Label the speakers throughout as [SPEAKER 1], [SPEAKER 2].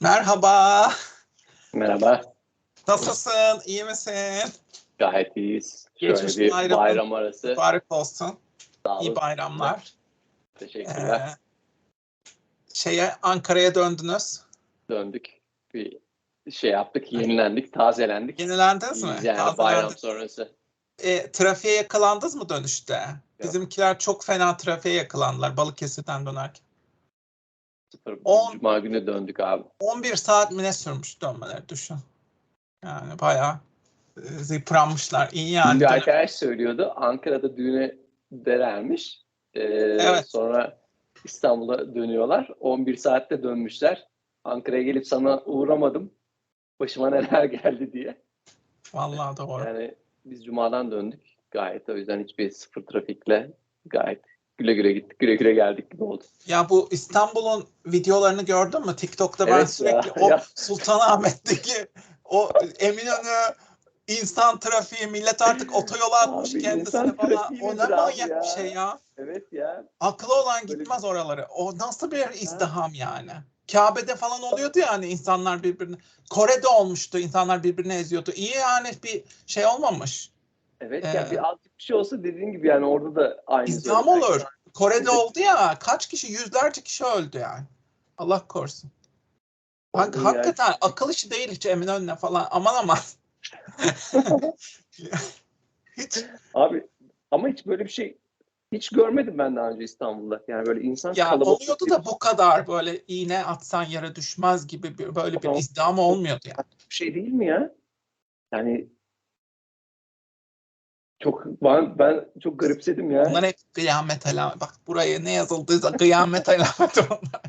[SPEAKER 1] Merhaba.
[SPEAKER 2] Merhaba.
[SPEAKER 1] Nasılsın? İyi misin?
[SPEAKER 2] Gayet iyiyiz. Şöyle
[SPEAKER 1] Geçmiş
[SPEAKER 2] bir
[SPEAKER 1] bayramın
[SPEAKER 2] bayram arası.
[SPEAKER 1] Mübarek olsun.
[SPEAKER 2] Sağ
[SPEAKER 1] İyi bayramlar.
[SPEAKER 2] Teşekkürler.
[SPEAKER 1] Ee, şeye Ankara'ya döndünüz.
[SPEAKER 2] Döndük. Bir şey yaptık, yenilendik, tazelendik.
[SPEAKER 1] Yenilendiniz mi?
[SPEAKER 2] Yani
[SPEAKER 1] Tazelendiniz.
[SPEAKER 2] bayram sonrası.
[SPEAKER 1] E, trafiğe yakalandınız mı dönüşte? Bizimkiler çok fena trafiğe yakalandılar Balıkesir'den dönerken.
[SPEAKER 2] Sıfır,
[SPEAKER 1] On-
[SPEAKER 2] Cuma günü döndük abi.
[SPEAKER 1] 11 saat mi ne sürmüş dönmeleri düşün. Yani bayağı e, yıpranmışlar. İyi yani.
[SPEAKER 2] bir arkadaş söylüyordu. Ankara'da düğüne derermiş. Ee,
[SPEAKER 1] Evet.
[SPEAKER 2] Sonra İstanbul'a dönüyorlar. 11 saatte dönmüşler. Ankara'ya gelip sana uğramadım. Başıma neler geldi diye.
[SPEAKER 1] Vallahi doğru.
[SPEAKER 2] Yani biz Cuma'dan döndük. Gayet o yüzden hiçbir sıfır trafikle gayet güle güle gittik, güle güle geldik gibi oldu.
[SPEAKER 1] Ya bu İstanbul'un videolarını gördün mü? TikTok'ta ben
[SPEAKER 2] Evet
[SPEAKER 1] sürekli
[SPEAKER 2] ya,
[SPEAKER 1] o
[SPEAKER 2] ya.
[SPEAKER 1] Sultanahmet'teki o Eminönü insan trafiği millet artık otoyola atmış
[SPEAKER 2] Abi,
[SPEAKER 1] kendisine falan. O ne manyak
[SPEAKER 2] ya?
[SPEAKER 1] bir şey ya.
[SPEAKER 2] Evet ya.
[SPEAKER 1] Aklı olan gitmez oraları. O nasıl bir izdiham yani. Kabe'de falan oluyordu yani insanlar birbirine. Kore'de olmuştu insanlar birbirine eziyordu. İyi yani bir şey olmamış.
[SPEAKER 2] Evet
[SPEAKER 1] Ee,
[SPEAKER 2] ya bir azıcık bir şey olsa dediğin gibi yani orada da aynı. Zorunda.
[SPEAKER 1] olur. Kore'de
[SPEAKER 2] Evet.
[SPEAKER 1] oldu ya kaç kişi yüzlerce kişi öldü yani. Allah korusun. Hak,
[SPEAKER 2] Oldu
[SPEAKER 1] hakikaten akıl işi değil hiç Eminönü'ne falan aman aman. hiç
[SPEAKER 2] Abi ama hiç böyle bir şey hiç görmedim ben daha önce İstanbul'da. Yani böyle insan
[SPEAKER 1] ya
[SPEAKER 2] kalabalık
[SPEAKER 1] oluyordu da bu kadar böyle iğne atsan yere düşmez gibi bir, böyle bir
[SPEAKER 2] Tamam.
[SPEAKER 1] izdiham olmuyordu yani.
[SPEAKER 2] bir şey değil mi ya? Yani çok ben, ben çok garipsedim ya.
[SPEAKER 1] Onlar hep kıyamet alamet. Bak buraya ne yazıldıysa kıyamet alameti onlar.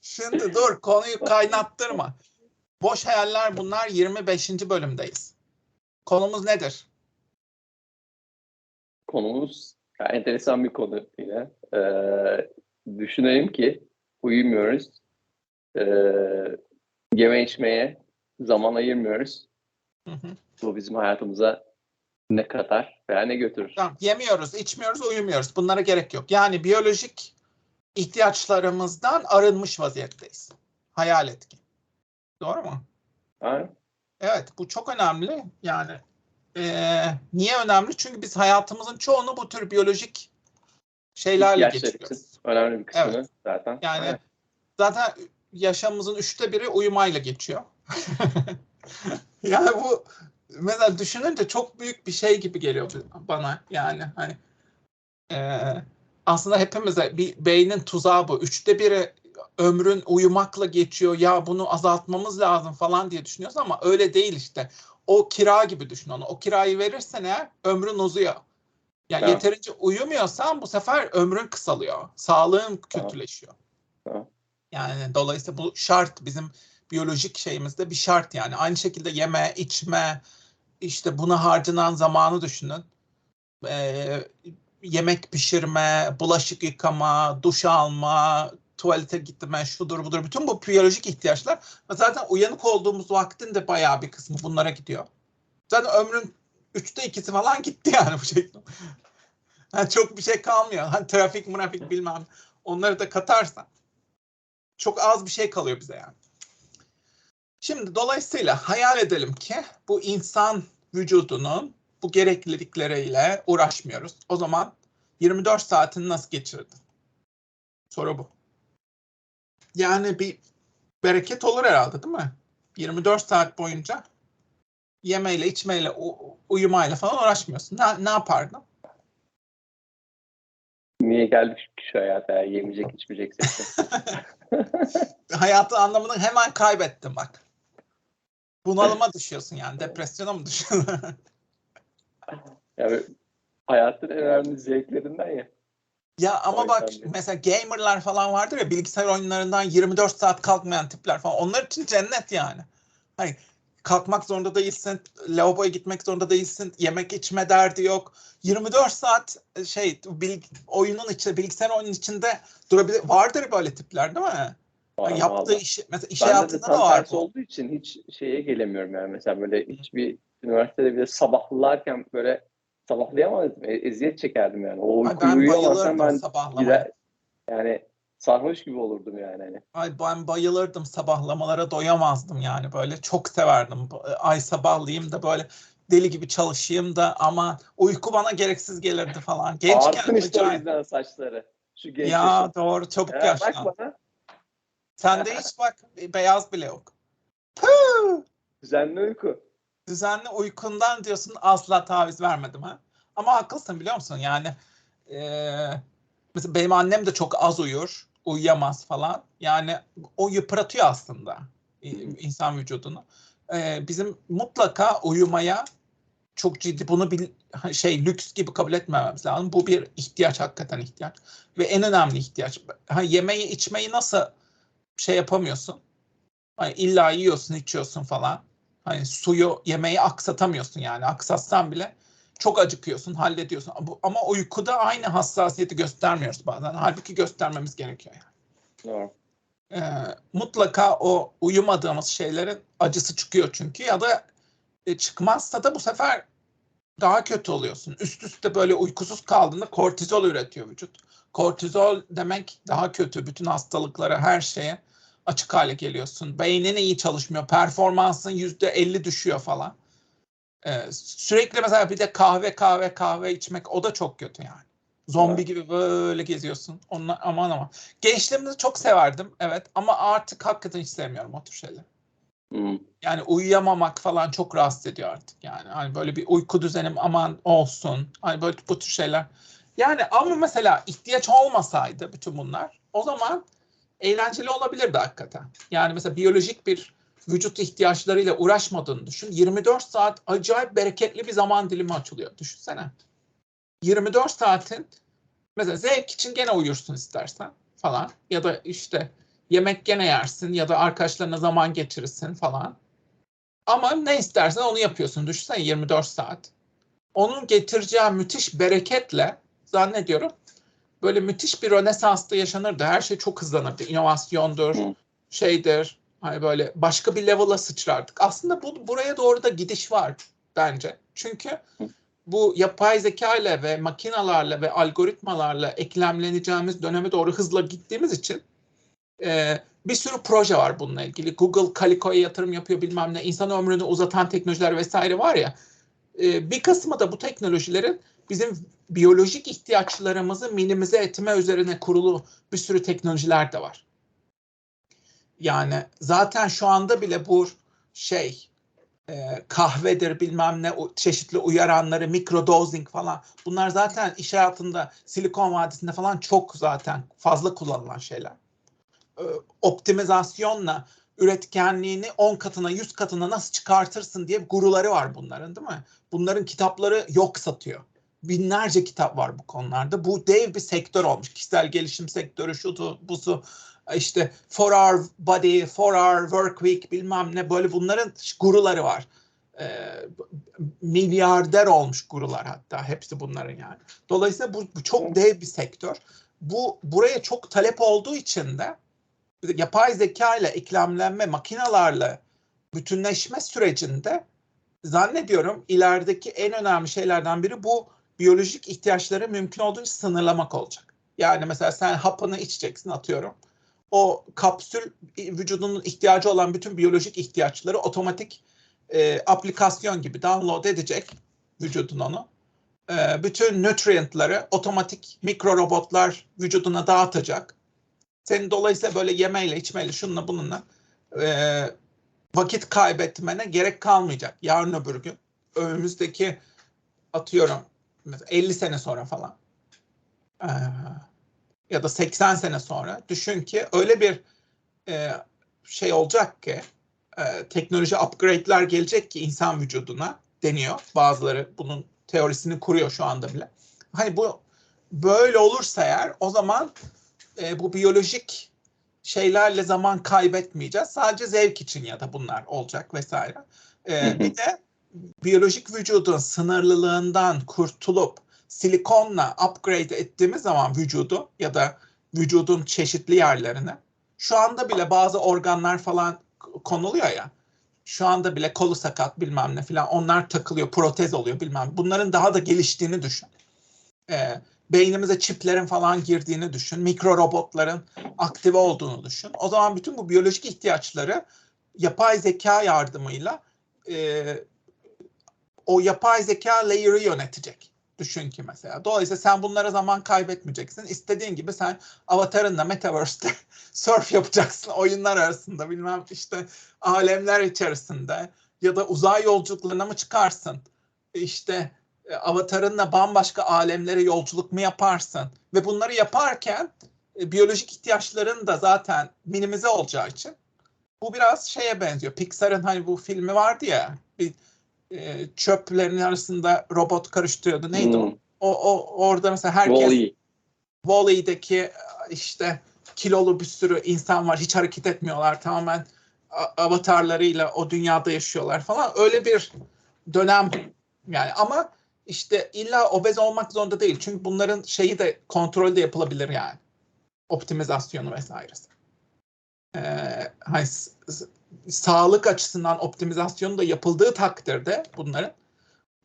[SPEAKER 1] Şimdi dur konuyu kaynattırma. Boş hayaller bunlar 25. bölümdeyiz. Konumuz nedir?
[SPEAKER 2] Konumuz ya, enteresan bir konu yine. Ee, düşünelim ki uyumuyoruz. Ee, yeme içmeye zaman ayırmıyoruz.
[SPEAKER 1] Hı hı.
[SPEAKER 2] Bu bizim hayatımıza ne katar veya ne götürür?
[SPEAKER 1] Tamam, yemiyoruz, içmiyoruz, uyumuyoruz. Bunlara gerek yok. Yani biyolojik ihtiyaçlarımızdan arınmış vaziyetteyiz. Hayal etki. Doğru mu?
[SPEAKER 2] Ha?
[SPEAKER 1] Evet, bu çok önemli. Yani eee, niye önemli? Çünkü biz hayatımızın çoğunu bu tür biyolojik şeylerle geçiriyoruz.
[SPEAKER 2] önemli bir kısmını
[SPEAKER 1] Evet.
[SPEAKER 2] zaten.
[SPEAKER 1] Yani
[SPEAKER 2] Evet.
[SPEAKER 1] zaten yaşamımızın üçte biri uyumayla geçiyor. yani bu mesela düşününce çok büyük bir şey gibi geliyor bana yani hani eee, aslında hepimize bir beynin tuzağı bu. Üçte biri ömrün uyumakla geçiyor ya bunu azaltmamız lazım falan diye düşünüyoruz ama öyle değil işte. O kira gibi düşün onu. O kirayı verirsen eğer ömrün uzuyor. Yani
[SPEAKER 2] Tamam.
[SPEAKER 1] yeterince uyumuyorsan bu sefer ömrün kısalıyor. Sağlığın kötüleşiyor.
[SPEAKER 2] Tamam.
[SPEAKER 1] Yani dolayısıyla bu şart bizim biyolojik şeyimizde bir şart yani. Aynı şekilde yeme, içme, işte buna harcanan zamanı düşünün. Ee, yemek pişirme, bulaşık yıkama, duş alma, tuvalete gitme, şudur budur. Bütün bu biyolojik ihtiyaçlar zaten uyanık olduğumuz vaktin de bayağı bir kısmı bunlara gidiyor. Zaten ömrün üçte ikisi falan gitti yani bu şekilde. Yani çok bir şey kalmıyor. Hani trafik, murafik bilmem onları da katarsan çok az bir şey kalıyor bize yani. Şimdi dolayısıyla hayal edelim ki bu insan vücudunun bu gereklilikleriyle uğraşmıyoruz. O zaman 24 saatini nasıl geçirirdin? Soru bu. Yani bir bereket olur herhalde değil mi? 24 saat boyunca yemeyle, içmeyle, uyumayla falan uğraşmıyorsun. Ne, ne yapardın?
[SPEAKER 2] Niye geldik şu hayata ya? Yemeyecek, içmeyecek.
[SPEAKER 1] Hayatın anlamını hemen kaybettin bak. Bunalıma düşüyorsun yani. Depresyona mı düşüyorsun?
[SPEAKER 2] yani hayatın en önemli zevklerinden ya.
[SPEAKER 1] ya ama bak
[SPEAKER 2] yüzden de.
[SPEAKER 1] mesela gamerlar falan vardır ya bilgisayar oyunlarından 24 saat kalkmayan tipler falan. Onlar için cennet yani. Hani kalkmak zorunda değilsin, lavaboya gitmek zorunda değilsin, yemek içme derdi yok. 24 saat şey bil, oyunun içinde, bilgisayar oyunun içinde durabilir. Vardır böyle tipler değil mi?
[SPEAKER 2] Var,
[SPEAKER 1] yaptığı
[SPEAKER 2] vallahi.
[SPEAKER 1] iş, mesela iş
[SPEAKER 2] de
[SPEAKER 1] hayatında da var bu.
[SPEAKER 2] olduğu için hiç şeye gelemiyorum yani. Mesela böyle hiçbir üniversitede bile sabahlarken böyle sabahlayamazdım. E- eziyet çekerdim yani. O
[SPEAKER 1] Ay ben bayılırdım
[SPEAKER 2] ben gider, yani sarhoş gibi olurdum yani hani.
[SPEAKER 1] Ay ben bayılırdım sabahlamalara doyamazdım yani böyle çok severdim. Ay sabahlayayım da böyle deli gibi çalışayım da ama uyku bana gereksiz gelirdi falan. Gençken
[SPEAKER 2] Ağarsın işte o yüzden saçları. Şu genç
[SPEAKER 1] Ya
[SPEAKER 2] yaşın.
[SPEAKER 1] doğru çabuk
[SPEAKER 2] Ya,
[SPEAKER 1] yaşlan.
[SPEAKER 2] bak bana.
[SPEAKER 1] Sende hiç bak beyaz bile yok. Püh!
[SPEAKER 2] Düzenli uyku.
[SPEAKER 1] Düzenli uykundan diyorsun asla taviz vermedim ha. Ama haklısın biliyor musun? Yani eee, mesela benim annem de çok az uyur. Uyuyamaz falan. Yani o yıpratıyor aslında e, insan vücudunu. Eee, bizim mutlaka uyumaya çok ciddi bunu bir şey lüks gibi kabul etmememiz lazım. Bu bir ihtiyaç hakikaten ihtiyaç. Ve en önemli ihtiyaç. Ha, yemeği içmeyi nasıl şey yapamıyorsun? Hani illa yiyorsun içiyorsun falan. Hani suyu yemeği aksatamıyorsun yani. Aksatsan bile çok acıkıyorsun, hallediyorsun. Ama- uykuda aynı hassasiyeti göstermiyoruz bazen. Halbuki göstermemiz gerekiyor yani.
[SPEAKER 2] Doğru.
[SPEAKER 1] Ee, mutlaka o uyumadığımız şeylerin acısı çıkıyor çünkü ya da e, çıkmazsa da bu sefer daha kötü oluyorsun. Üst üste böyle uykusuz kaldığında kortizol üretiyor vücut. Kortizol demek daha kötü. Bütün hastalıklara, her şeye açık hale geliyorsun. Beynin iyi çalışmıyor. Performansın yüzde elli düşüyor falan. Ee, sürekli mesela bir de kahve kahve kahve içmek o da çok kötü yani. Zombi
[SPEAKER 2] Evet.
[SPEAKER 1] gibi böyle geziyorsun. Onlar, aman aman. Gençliğimde çok severdim evet ama artık hakikaten hiç sevmiyorum o tür şeyleri.
[SPEAKER 2] Hmm.
[SPEAKER 1] Yani uyuyamamak falan çok rahatsız ediyor artık yani. Hani böyle bir uyku düzenim aman olsun. Hani böyle bu tür şeyler. Yani ama mesela ihtiyaç olmasaydı bütün bunlar o zaman eğlenceli olabilirdi hakikaten. Yani mesela biyolojik bir vücut ihtiyaçlarıyla uğraşmadığını düşün. 24 saat acayip bereketli bir zaman dilimi açılıyor. Düşünsene. 24 saatin mesela zevk için gene uyursun istersen falan ya da işte yemek gene yersin ya da arkadaşlarına zaman geçirirsin falan. Ama ne istersen onu yapıyorsun. Düşünsene 24 saat. Onun getireceği müthiş bereketle zannediyorum böyle müthiş bir rönesansta yaşanırdı. Her şey çok hızlanırdı. İnovasyondur, şeydir. Hani böyle başka bir level'a sıçrardık. Aslında bu buraya doğru da gidiş var bence. Çünkü bu yapay zeka ile ve makinalarla ve algoritmalarla eklemleneceğimiz döneme doğru hızla gittiğimiz için e, bir sürü proje var bununla ilgili. Google Calico'ya yatırım yapıyor bilmem ne. İnsan ömrünü uzatan teknolojiler vesaire var ya. E, bir kısmı da bu teknolojilerin bizim biyolojik ihtiyaçlarımızı minimize etme üzerine kurulu bir sürü teknolojiler de var. Yani zaten şu anda bile bu şey e, kahvedir bilmem ne çeşitli uyaranları mikrodosing falan bunlar zaten iş hayatında Silikon Vadisi'nde falan çok zaten fazla kullanılan şeyler. E, optimizasyonla üretkenliğini 10 katına 100 katına nasıl çıkartırsın diye guruları var bunların değil mi? Bunların kitapları yok satıyor. Binlerce kitap var bu konularda. Bu dev bir sektör olmuş. Kişisel gelişim sektörü, şutu, busu, işte for our body, for our work week bilmem ne böyle bunların guruları var. Ee, milyarder olmuş gurular hatta hepsi bunların yani. Dolayısıyla bu, bu çok dev bir sektör. Bu buraya çok talep olduğu için de yapay zeka ile eklemlenme makinalarla bütünleşme sürecinde zannediyorum ilerideki en önemli şeylerden biri bu biyolojik ihtiyaçları mümkün olduğunca sınırlamak olacak. Yani mesela sen hapını içeceksin atıyorum. O kapsül vücudunun ihtiyacı olan bütün biyolojik ihtiyaçları otomatik e, aplikasyon gibi download edecek vücudun onu. E, bütün nutrientları otomatik mikro robotlar vücuduna dağıtacak. Senin dolayısıyla böyle yemeyle, içmeyle, şununla bununla e, vakit kaybetmene gerek kalmayacak. Yarın öbür gün önümüzdeki atıyorum mesela 50 sene sonra falan e, ya da 80 sene sonra düşün ki öyle bir e, şey olacak ki e, teknoloji upgrade'ler gelecek ki insan vücuduna deniyor. Bazıları bunun teorisini kuruyor şu anda bile. Hani bu böyle olursa eğer o zaman e, bu biyolojik şeylerle zaman kaybetmeyeceğiz. Sadece zevk için ya da bunlar olacak vesaire. E, bir de biyolojik vücudun sınırlılığından kurtulup silikonla upgrade ettiğimiz zaman vücudu ya da vücudun çeşitli yerlerini şu anda bile bazı organlar falan konuluyor ya şu anda bile kolu sakat bilmem ne filan onlar takılıyor protez oluyor bilmem bunların daha da geliştiğini düşün. Ee, beynimize çiplerin falan girdiğini düşün. Mikro robotların aktive olduğunu düşün. O zaman bütün bu biyolojik ihtiyaçları yapay zeka yardımıyla e, o yapay zeka layer'ı yönetecek. Düşün ki mesela. Dolayısıyla sen bunlara zaman kaybetmeyeceksin. İstediğin gibi sen avatarınla Metaverse'te surf yapacaksın oyunlar arasında bilmem işte alemler içerisinde ya da uzay yolculuklarına mı çıkarsın? İşte e, avatarınla bambaşka alemlere yolculuk mu yaparsın? Ve bunları yaparken e, biyolojik ihtiyaçların da zaten minimize olacağı için bu biraz şeye benziyor. Pixar'ın hani bu filmi vardı ya bir e, çöplerin arasında robot karıştırıyordu. Neydi?
[SPEAKER 2] Hmm.
[SPEAKER 1] O, o orada mesela herkes
[SPEAKER 2] Wall-E.
[SPEAKER 1] Wall-E'deki işte kilolu bir sürü insan var. Hiç hareket etmiyorlar. Tamamen avatarlarıyla o dünyada yaşıyorlar falan. Öyle bir dönem yani ama işte illa obez olmak zorunda değil. Çünkü bunların şeyi de kontrolde yapılabilir yani. Optimizasyonu vesairesi. Ee, hani sağlık açısından optimizasyonu da yapıldığı takdirde bunların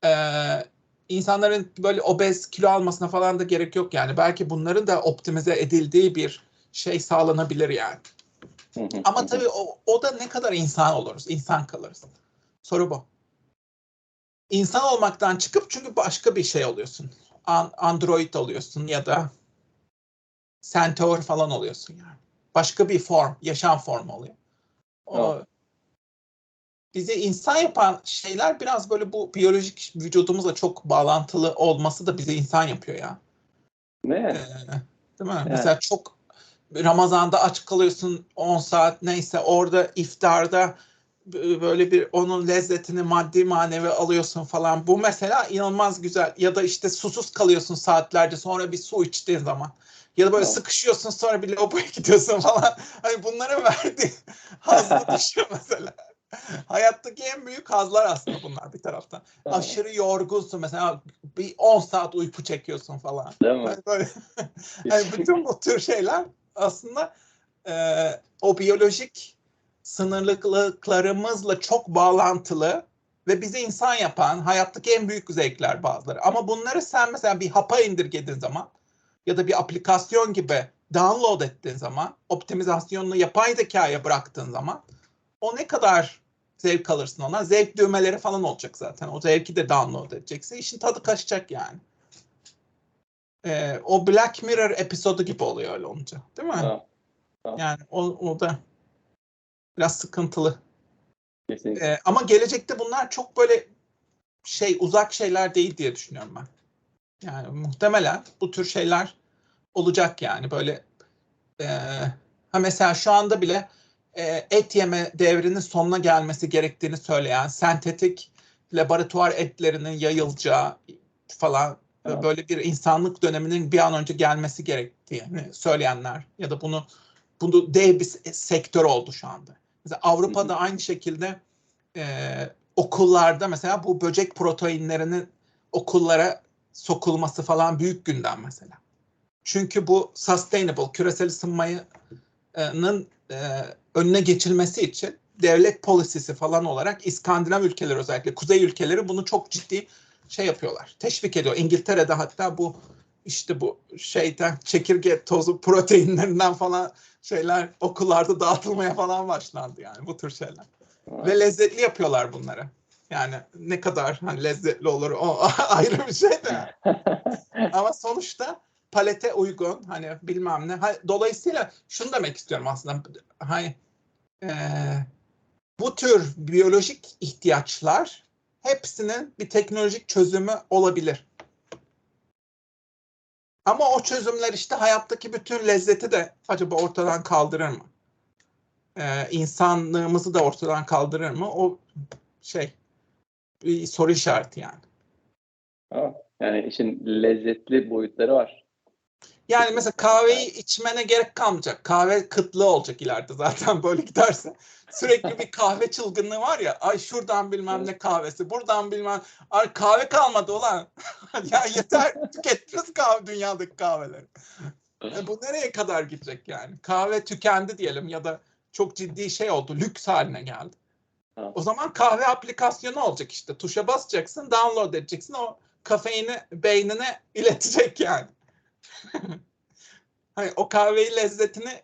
[SPEAKER 1] ee, insanların böyle obez kilo almasına falan da gerek yok yani. Belki bunların da optimize edildiği bir şey sağlanabilir yani. Ama tabii o, o da ne kadar insan oluruz, insan kalırız. Soru bu. İnsan olmaktan çıkıp çünkü başka bir şey oluyorsun. An- Android oluyorsun ya da Centaur falan oluyorsun yani. Başka bir form, yaşam formu oluyor. O,
[SPEAKER 2] Evet.
[SPEAKER 1] bizi insan yapan şeyler biraz böyle bu biyolojik vücudumuzla çok bağlantılı olması da bizi insan yapıyor ya.
[SPEAKER 2] Ne?
[SPEAKER 1] Ee, değil mi?
[SPEAKER 2] Evet.
[SPEAKER 1] Mesela çok Ramazan'da aç kalıyorsun 10 saat neyse orada iftarda böyle bir onun lezzetini maddi manevi alıyorsun falan. Bu mesela inanılmaz güzel. Ya da işte susuz kalıyorsun saatlerce sonra bir su içtiğin zaman. Ya da böyle
[SPEAKER 2] Tamam.
[SPEAKER 1] sıkışıyorsun sonra bir lavaboya gidiyorsun falan. Hani bunlara verdiği hazzı düşün mesela. Hayattaki en büyük hazlar aslında bunlar bir taraftan. Aşırı yorgunsun mesela bir 10 saat uyku çekiyorsun falan.
[SPEAKER 2] Değil mi?
[SPEAKER 1] Hani böyle yani bütün bu tür şeyler aslında e, o biyolojik sınırlılıklarımızla çok bağlantılı ve bizi insan yapan hayattaki en büyük zevkler bazıları. Ama bunları sen mesela bir hapa indirgediğin zaman ya da bir aplikasyon gibi download ettiğin zaman, optimizasyonunu yapay zekaya bıraktığın zaman o ne kadar zevk alırsın ona. Zevk düğmeleri falan olacak zaten. O zevki de download edeceksin. İşin tadı kaçacak yani. Ee, o Black Mirror episodu gibi oluyor öyle olunca. Değil mi?
[SPEAKER 2] Ha,
[SPEAKER 1] Yani o, o da biraz sıkıntılı.
[SPEAKER 2] kesinlikle.
[SPEAKER 1] Ee, ama gelecekte bunlar çok böyle şey uzak şeyler değil diye düşünüyorum ben. Yani muhtemelen bu tür şeyler olacak yani böyle e, ha mesela şu anda bile e, et yeme devrinin sonuna gelmesi gerektiğini söyleyen sentetik laboratuvar etlerinin yayılacağı falan
[SPEAKER 2] Evet.
[SPEAKER 1] böyle bir insanlık döneminin bir an önce gelmesi gerektiğini söyleyenler ya da bunu bunu dev bir se- sektör oldu şu anda. Mesela Avrupa'da aynı şekilde e, okullarda mesela bu böcek proteinlerinin okullara sokulması falan büyük gündem mesela. Çünkü bu sustainable, küresel ısınmanın e, önüne geçilmesi için devlet polisisi falan olarak İskandinav ülkeleri özellikle kuzey ülkeleri bunu çok ciddi şey yapıyorlar. Teşvik ediyor. İngiltere'de hatta bu işte bu şeyden çekirge tozu proteinlerinden falan şeyler okullarda dağıtılmaya falan başlandı yani bu tür şeyler.
[SPEAKER 2] Ha.
[SPEAKER 1] Ve lezzetli yapıyorlar bunları. Yani ne kadar hani lezzetli olur o ayrı bir şey de. Ama sonuçta palete uygun hani bilmem ne. Dolayısıyla şunu demek istiyorum aslında. Hani eee, bu tür biyolojik ihtiyaçlar hepsinin bir teknolojik çözümü olabilir. Ama o çözümler işte hayattaki bütün lezzeti de acaba ortadan kaldırır mı? Ee, insanlığımızı da ortadan kaldırır mı? O şey bir soru işareti yani.
[SPEAKER 2] Yani işin lezzetli boyutları var.
[SPEAKER 1] Yani mesela kahveyi içmene gerek kalmayacak. Kahve kıtlığı olacak ileride zaten böyle giderse. Sürekli bir kahve çılgınlığı var ya. Ay şuradan bilmem ne kahvesi, buradan bilmem. Ay kahve kalmadı ulan. ya yeter tükettiniz kahve dünyadaki kahveleri. E bu nereye kadar gidecek yani? Kahve tükendi diyelim ya da çok ciddi şey oldu, lüks haline geldi. O zaman kahve aplikasyonu olacak işte. Tuşa basacaksın, download edeceksin. O kafeini beynine iletecek yani. hani o kahveyi lezzetini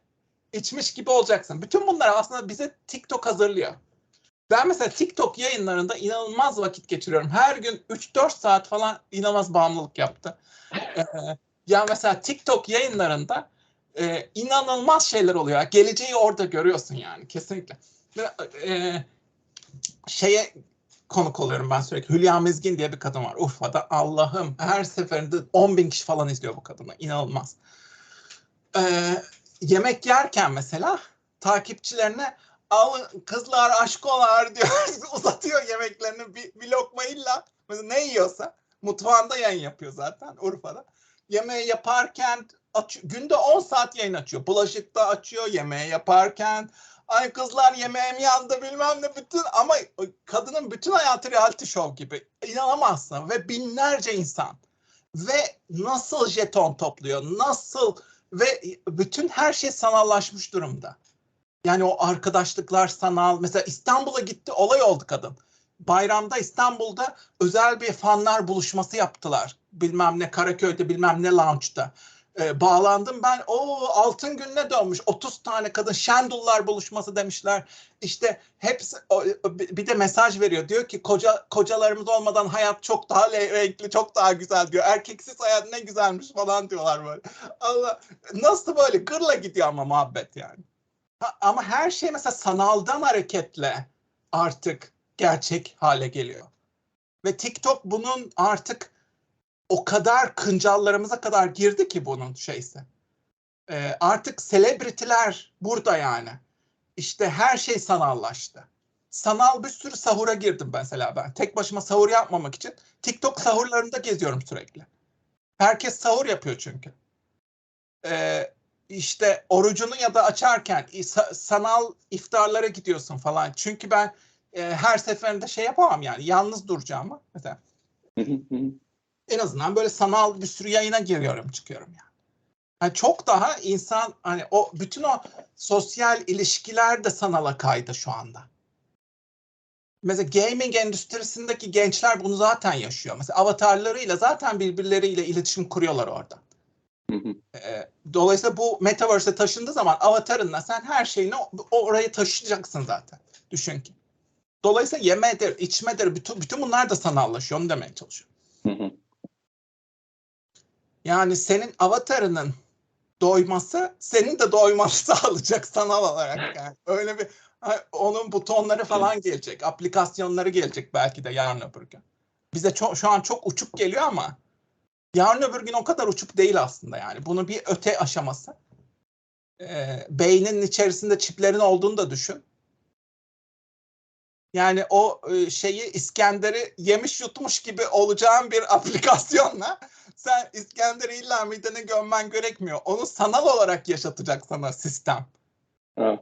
[SPEAKER 1] içmiş gibi olacaksın. Bütün bunlar aslında bize TikTok hazırlıyor. Ben mesela TikTok yayınlarında inanılmaz vakit geçiriyorum. Her gün 3-4 saat falan inanılmaz bağımlılık yaptı. Ee, ya mesela TikTok yayınlarında e, inanılmaz şeyler oluyor. Geleceği orada görüyorsun yani kesinlikle. E, şeye konuk oluyorum ben sürekli. Hülya Mizgin diye bir kadın var Urfa'da. Allah'ım her seferinde 10 bin kişi falan izliyor bu kadını. İnanılmaz. Ee, yemek yerken mesela takipçilerine al kızlar aşk olar diyor. uzatıyor yemeklerini bir, bir lokma illa. Mesela ne yiyorsa mutfağında yayın yapıyor zaten Urfa'da. Yemeği yaparken aç, günde 10 saat yayın açıyor. Bulaşıkta açıyor, yemeği yaparken ay kızlar yemeğim yandı bilmem ne bütün ama kadının bütün hayatı reality show gibi. İnanamazsın ve binlerce insan ve nasıl jeton topluyor, nasıl ve bütün her şey sanallaşmış durumda. Yani o arkadaşlıklar sanal. Mesela İstanbul'a gitti olay oldu kadın. Bayramda İstanbul'da özel bir fanlar buluşması yaptılar. Bilmem ne Karaköy'de bilmem ne lounge'da e, bağlandım ben. O altın gününe dönmüş. 30 tane kadın Şendullar buluşması demişler. İşte hepsi o, bir de mesaj veriyor. Diyor ki koca kocalarımız olmadan hayat çok daha renkli, çok daha güzel diyor. Erkeksiz hayat ne güzelmiş falan diyorlar böyle. Allah nasıl böyle gırla gidiyor ama muhabbet yani. Ha, ama her şey mesela sanaldan hareketle artık gerçek hale geliyor. Ve TikTok bunun artık o kadar kıncallarımıza kadar girdi ki bunun şeysi. Ee, artık selebritiler burada yani. İşte her şey sanallaştı. Sanal bir sürü sahura girdim mesela ben. Tek başıma sahur yapmamak için TikTok sahurlarında geziyorum sürekli. Herkes sahur yapıyor çünkü. Ee, işte orucunu ya da açarken sanal iftarlara gidiyorsun falan. Çünkü ben e, her seferinde şey yapamam yani yalnız duracağımı mesela en azından böyle sanal bir sürü yayına giriyorum çıkıyorum yani. yani çok daha insan hani o bütün o sosyal ilişkiler de sanala kaydı şu anda. Mesela gaming endüstrisindeki gençler bunu zaten yaşıyor. Mesela avatarlarıyla zaten birbirleriyle iletişim kuruyorlar orada. Ee, dolayısıyla bu metaverse'e taşındığı zaman avatarınla sen her şeyini oraya taşıyacaksın zaten. Düşün ki. Dolayısıyla yemedir, içmedir, bütün, bütün bunlar da sanallaşıyor. Onu demeye çalışıyorum. Yani senin avatarının doyması senin de doymanı sağlayacak sanal olarak yani. Öyle bir onun butonları falan gelecek, aplikasyonları gelecek belki de yarın öbür gün. Bize çok, şu an çok uçuk geliyor ama yarın öbür gün o kadar uçuk değil aslında yani. Bunu bir öte aşaması. Ee, beynin içerisinde çiplerin olduğunu da düşün. Yani o e, şeyi İskender'i yemiş yutmuş gibi olacağın bir aplikasyonla sen İskender'i illa midene gömmen gerekmiyor. Onu sanal olarak yaşatacak sana sistem. Evet.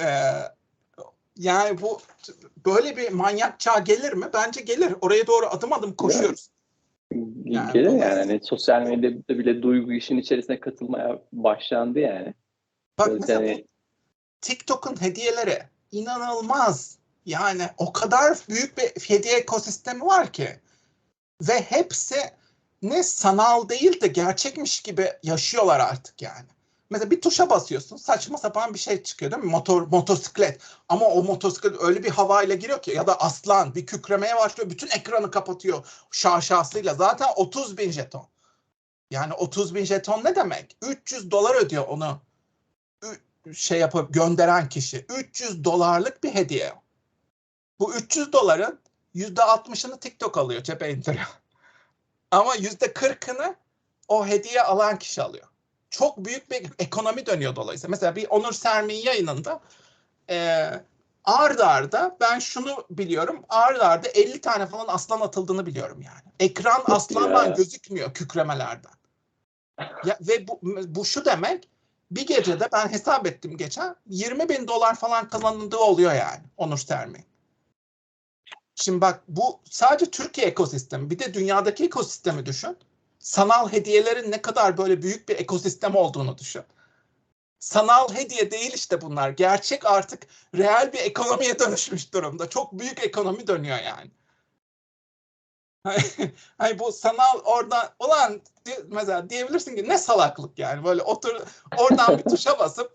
[SPEAKER 1] Ee, yani bu böyle bir manyak çağ gelir mi? Bence gelir. Oraya doğru adım adım koşuyoruz.
[SPEAKER 2] Yani, gelir yani. yani. Sosyal medyada bile duygu işin içerisine katılmaya başlandı yani.
[SPEAKER 1] Bak mesela yani... TikTok'un hediyeleri inanılmaz. Yani o kadar büyük bir hediye ekosistemi var ki. Ve hepsi ne sanal değil de gerçekmiş gibi yaşıyorlar artık yani. Mesela bir tuşa basıyorsun saçma sapan bir şey çıkıyor değil mi? Motor, motosiklet. Ama o motosiklet öyle bir havayla giriyor ki ya da aslan bir kükremeye başlıyor. Bütün ekranı kapatıyor şaşasıyla. Zaten 30 bin jeton. Yani 30 bin jeton ne demek? 300 dolar ödüyor onu şey yapıp gönderen kişi. 300 dolarlık bir hediye. Bu 300 doların %60'ını TikTok alıyor cephe indiriyor. Ama yüzde kırkını o hediye alan kişi alıyor. Çok büyük bir ekonomi dönüyor dolayısıyla. Mesela bir Onur Sermin yayınında e, ard arda ben şunu biliyorum. Ard arda 50 tane falan aslan atıldığını biliyorum yani. Ekran aslandan gözükmüyor kükremelerden. Ya, ve bu, bu şu demek bir gecede ben hesap ettim geçen 20 bin dolar falan kazanıldığı oluyor yani Onur Sermin. Şimdi bak bu sadece Türkiye ekosistemi. Bir de dünyadaki ekosistemi düşün. Sanal hediyelerin ne kadar böyle büyük bir ekosistem olduğunu düşün. Sanal hediye değil işte bunlar. Gerçek artık reel bir ekonomiye dönüşmüş durumda. Çok büyük ekonomi dönüyor yani. Hani bu sanal oradan olan mesela diyebilirsin ki ne salaklık yani böyle otur oradan bir tuşa basıp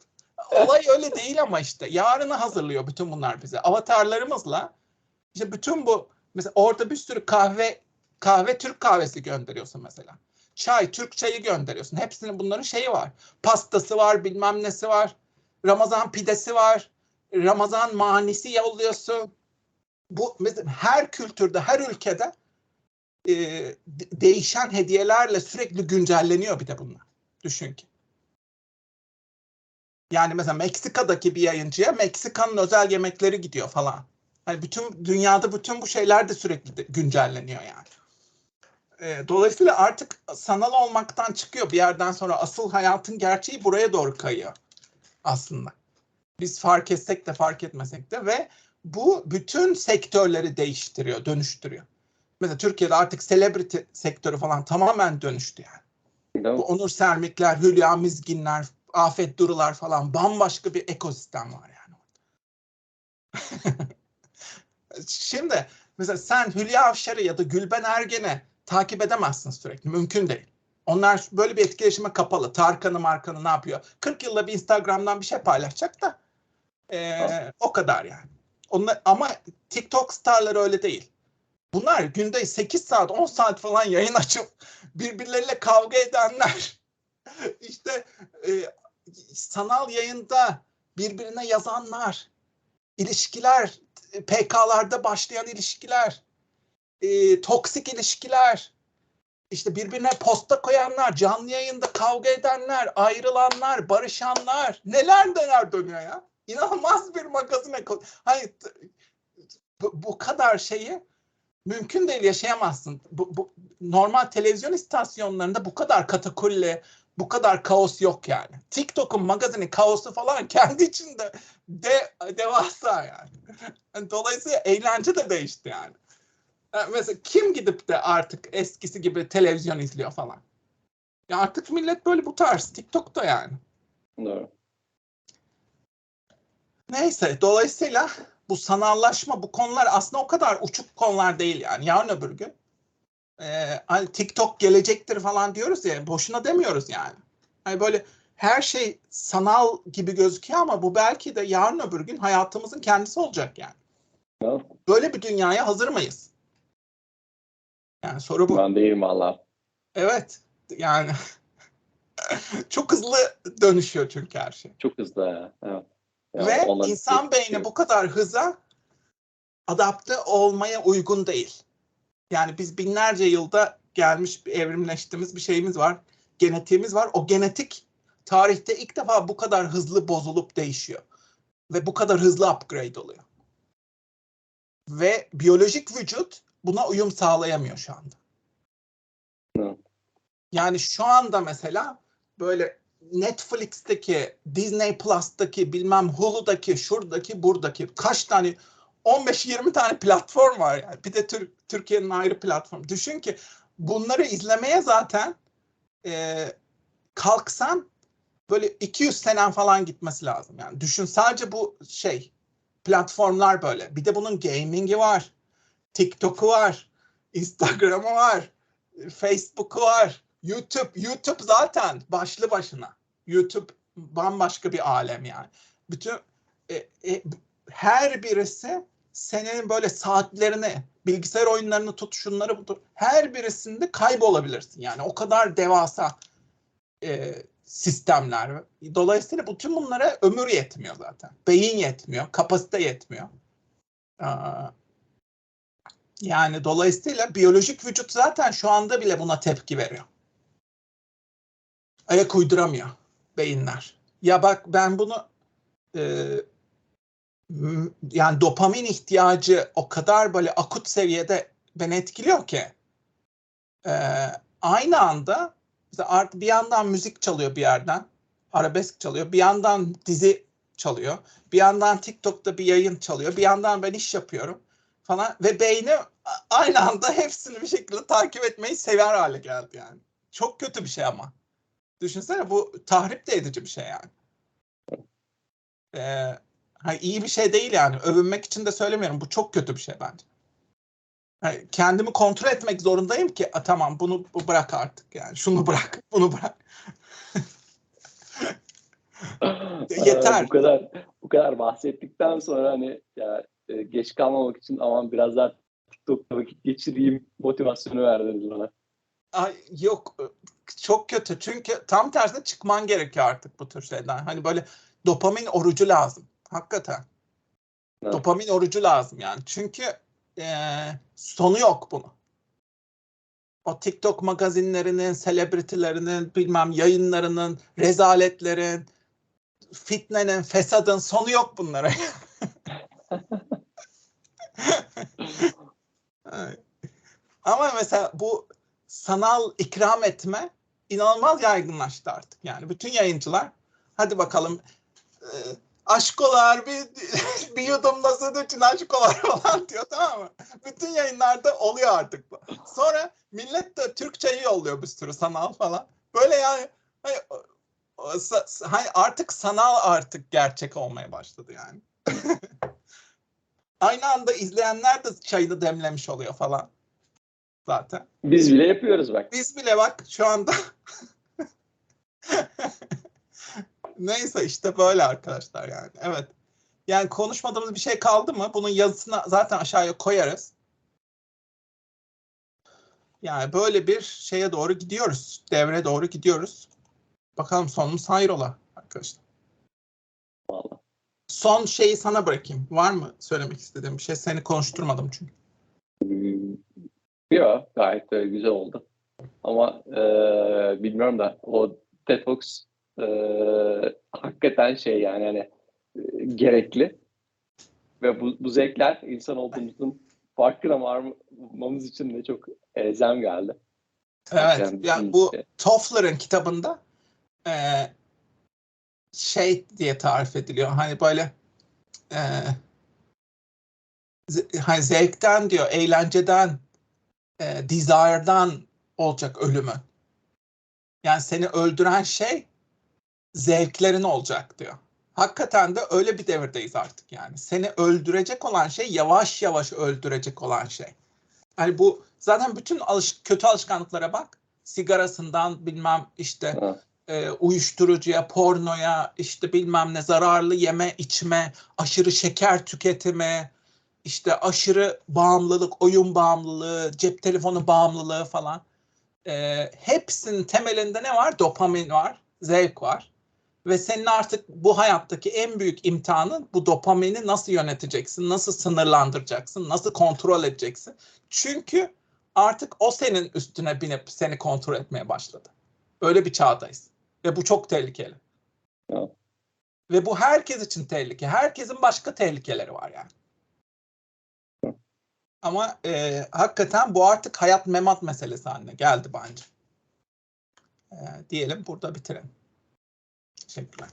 [SPEAKER 1] olay öyle değil ama işte yarını hazırlıyor bütün bunlar bize. Avatarlarımızla işte bütün bu mesela orada bir sürü kahve kahve Türk kahvesi gönderiyorsun mesela. Çay Türk çayı gönderiyorsun. Hepsinin bunların şeyi var. Pastası var, bilmem nesi var. Ramazan pidesi var. Ramazan manisi yolluyorsun. Bu mesela her kültürde, her ülkede e, değişen hediyelerle sürekli güncelleniyor bir de bunlar. Düşün ki. Yani mesela Meksika'daki bir yayıncıya Meksika'nın özel yemekleri gidiyor falan. Hani bütün dünyada bütün bu şeyler de sürekli güncelleniyor yani. E, dolayısıyla artık sanal olmaktan çıkıyor bir yerden sonra asıl hayatın gerçeği buraya doğru kayıyor aslında. Biz fark etsek de fark etmesek de ve bu bütün sektörleri değiştiriyor, dönüştürüyor. Mesela Türkiye'de artık celebrity sektörü falan tamamen dönüştü yani. Bu Onur Sermikler, Hülya Mizginler, Afet Durular falan bambaşka bir ekosistem var yani. Şimdi mesela sen Hülya Avşar'ı ya da Gülben Ergen'i takip edemezsin sürekli. Mümkün değil. Onlar böyle bir etkileşime kapalı. Tarkan'ı markanı ne yapıyor? 40 yılda bir Instagram'dan bir şey paylaşacak da ee, o kadar yani. Onlar, ama TikTok starları öyle değil. Bunlar günde 8 saat 10 saat falan yayın açıp birbirleriyle kavga edenler işte e, sanal yayında birbirine yazanlar ilişkiler PK'larda başlayan ilişkiler e, toksik ilişkiler işte birbirine posta koyanlar canlı yayında kavga edenler ayrılanlar barışanlar neler neler dönüyor ya inanılmaz bir magazin hani bu, bu kadar şeyi mümkün değil yaşayamazsın. Bu, bu, normal televizyon istasyonlarında bu kadar katakulli, bu kadar kaos yok yani. TikTok'un magazini kaosu falan kendi içinde de, devasa yani. Dolayısıyla eğlence de değişti yani. yani. Mesela kim gidip de artık eskisi gibi televizyon izliyor falan. Ya artık millet böyle bu tarz TikTok'ta yani.
[SPEAKER 2] Doğru.
[SPEAKER 1] Neyse dolayısıyla bu sanallaşma bu konular aslında o kadar uçuk konular değil yani. Yarın öbür gün e, hani TikTok gelecektir falan diyoruz ya boşuna demiyoruz yani. Hani böyle her şey sanal gibi gözüküyor ama bu belki de yarın öbür gün hayatımızın kendisi olacak yani. Böyle bir dünyaya hazır mıyız? Yani soru bu.
[SPEAKER 2] Ben değilim valla.
[SPEAKER 1] Evet yani çok hızlı dönüşüyor çünkü her şey.
[SPEAKER 2] Çok hızlı ya. Evet.
[SPEAKER 1] Yani Ve insan beyni bu kadar hıza adapte olmaya uygun değil. Yani biz binlerce yılda gelmiş evrimleştiğimiz bir şeyimiz var. Genetiğimiz var. O genetik tarihte ilk defa bu kadar hızlı bozulup değişiyor. Ve bu kadar hızlı upgrade oluyor. Ve biyolojik vücut buna uyum sağlayamıyor şu anda. Yani şu anda mesela böyle Netflix'teki, Disney Plus'taki, bilmem Hulu'daki, şuradaki, buradaki kaç tane 15-20 tane platform var yani. Bir de Tür Türkiye'nin ayrı platform. Düşün ki bunları izlemeye zaten e, kalksan böyle 200 senen falan gitmesi lazım. Yani düşün sadece bu şey platformlar böyle. Bir de bunun gaming'i var. TikTok'u var. Instagram'ı var. Facebook'u var. YouTube, YouTube zaten başlı başına. YouTube bambaşka bir alem yani. Bütün e, e, her birisi senin böyle saatlerini, bilgisayar oyunlarını tut, şunları bu tut. Her birisinde kaybolabilirsin. Yani o kadar devasa e, sistemler. Dolayısıyla bütün bunlara ömür yetmiyor zaten. Beyin yetmiyor, kapasite yetmiyor. Yani dolayısıyla biyolojik vücut zaten şu anda bile buna tepki veriyor ayak uyduramıyor beyinler. Ya bak ben bunu e, yani dopamin ihtiyacı o kadar böyle akut seviyede beni etkiliyor ki e, aynı anda bir yandan müzik çalıyor bir yerden arabesk çalıyor bir yandan dizi çalıyor bir yandan TikTok'ta bir yayın çalıyor bir yandan ben iş yapıyorum falan ve beyni aynı anda hepsini bir şekilde takip etmeyi sever hale geldi yani. Çok kötü bir şey ama. Düşünsene bu tahrip de edici bir şey yani. Ee, hani iyi bir şey değil yani. Övünmek için de söylemiyorum. Bu çok kötü bir şey bence. Yani kendimi kontrol etmek zorundayım ki "A, tamam bunu bu bırak artık yani şunu bırak bunu bırak. Yeter.
[SPEAKER 2] Ee, bu kadar bu kadar bahsettikten sonra hani ya e, geç kalmamak için aman biraz daha TikTok'ta vakit geçireyim motivasyonu verdiniz bana.
[SPEAKER 1] Ay, yok çok kötü çünkü tam tersine çıkman gerekiyor artık bu tür şeyden. Hani böyle dopamin orucu lazım. Hakikaten.
[SPEAKER 2] Evet.
[SPEAKER 1] Dopamin orucu lazım yani. Çünkü eee, sonu yok bunun. O TikTok magazinlerinin, selebritilerinin, bilmem yayınlarının, rezaletlerin, fitnenin, fesadın sonu yok bunlara. Ama mesela bu sanal ikram etme inanılmaz yaygınlaştı artık. Yani bütün yayıncılar hadi bakalım e, aşkolar bir, bir yudum süt için aşkolar falan diyor tamam mı? Bütün yayınlarda oluyor artık bu. Sonra millet de Türkçeyi yolluyor bir sürü sanal falan. Böyle yani hani, hani artık sanal artık gerçek olmaya başladı yani. Aynı anda izleyenler de çayını demlemiş oluyor falan zaten.
[SPEAKER 2] Biz bile yapıyoruz bak.
[SPEAKER 1] Biz bile bak şu anda neyse işte böyle arkadaşlar yani. Evet. Yani konuşmadığımız bir şey kaldı mı? Bunun yazısını zaten aşağıya koyarız. Yani böyle bir şeye doğru gidiyoruz. Devre doğru gidiyoruz. Bakalım sonumuz hayrola arkadaşlar.
[SPEAKER 2] Vallahi.
[SPEAKER 1] Son şeyi sana bırakayım. Var mı söylemek istediğim bir şey? Seni konuşturmadım çünkü.
[SPEAKER 2] Hmm, Yok gayet de güzel oldu. Ama e, bilmiyorum da o detoks e, hakikaten şey yani hani e, gerekli. Ve bu, bu zevkler insan olduğumuzun farkına varmamız için de çok elzem geldi.
[SPEAKER 1] Evet.
[SPEAKER 2] Yani
[SPEAKER 1] Yani bu
[SPEAKER 2] şey-
[SPEAKER 1] Toffler'ın kitabında eee, şey diye tarif ediliyor. Hani böyle ze- hani zevkten diyor, eğlenceden, eee, desire'dan olacak ölümü. Yani seni öldüren şey zevklerin olacak diyor. Hakikaten de öyle bir devirdeyiz artık yani. Seni öldürecek olan şey yavaş yavaş öldürecek olan şey. Hani bu zaten bütün alış kötü alışkanlıklara bak. Sigarasından bilmem işte e, uyuşturucuya, pornoya, işte bilmem ne zararlı yeme, içme, aşırı şeker tüketimi, işte aşırı bağımlılık, oyun bağımlılığı, cep telefonu bağımlılığı falan. E, hepsinin temelinde ne var? Dopamin var, zevk var. Ve senin artık bu hayattaki en büyük imtihanın bu dopamini nasıl yöneteceksin, nasıl sınırlandıracaksın, nasıl kontrol edeceksin. Çünkü artık o senin üstüne binip seni kontrol etmeye başladı. Öyle bir çağdayız. Ve bu çok tehlikeli.
[SPEAKER 2] Evet.
[SPEAKER 1] Ve bu herkes için tehlike. Herkesin başka tehlikeleri var yani. Ama e, hakikaten bu artık hayat memat meselesi haline geldi bence. E, diyelim burada bitirelim. Teşekkürler.